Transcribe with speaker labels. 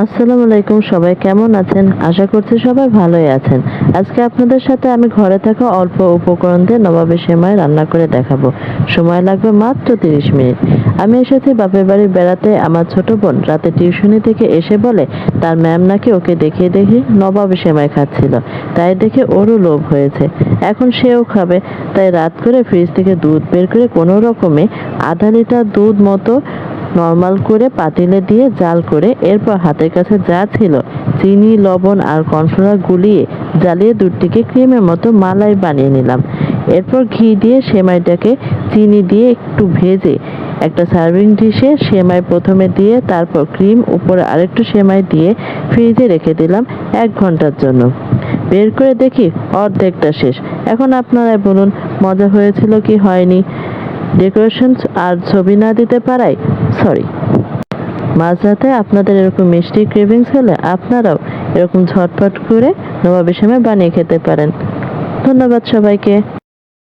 Speaker 1: আসসালামু আলাইকুম, সবাই কেমন আছেন? আশা করছি সবাই ভালোই আছেন। আজকে আপনাদের সাথে আমি ঘরে থাকা অল্প উপকরণ দিয়ে নবাবের সেমাই রান্না করে দেখাবো। সময় লাগবে মাত্র তিরিশ মিনিট। আমি এসেছি বাপের বাড়ি বেড়াতে। আমার ছোট বোন রাতে টিউশনি থেকে এসে বলে, তার ম্যাম নাকি ওকে দেখিয়ে দেখি নবাবের সেমাই খাচ্ছিল। তাই দেখে ওরও লোভ হয়েছে। এখন সেও খাবে। তাই রাত করে ফ্রিজ থেকে দুধ বের করে কোনো রকমে আধা লিটার দুধ মতো নর্মাল করে পাতিলে দিয়ে জাল করে এরপর হাতের কাছে যা ছিল, চিনি, লবণ আর কর্নফ্লাওয়ার গুলিয়ে জ্বালিয়ে দুধটিকে ক্রিমের মতো মালাই বানিয়ে নিলাম। এরপর ঘি দিয়ে সেমাইটাকে চিনি দিয়ে একটু ভেজে একটা সার্ভিং ডিশে সেমাই প্রথমে দিয়ে তারপর ক্রিম, উপরে আরেকটু সেমাই দিয়ে ফ্রিজে রেখে দিলাম এক ঘণ্টার জন্য। বের করে দেখি অর্ধেকটা শেষ। এখন আপনারাই বলুন, মজা হয়েছিল কি হয়নি? ডেকোরেশন আর ছবি না দিতে পারাই সরি মাঝরাতে আপনাদের এরকম মিষ্টি ক্রেভিংস হলে আপনারাও এরকম ঝটপট করে নবাবের সময় বানিয়ে খেতে পারেন। ধন্যবাদ সবাইকে।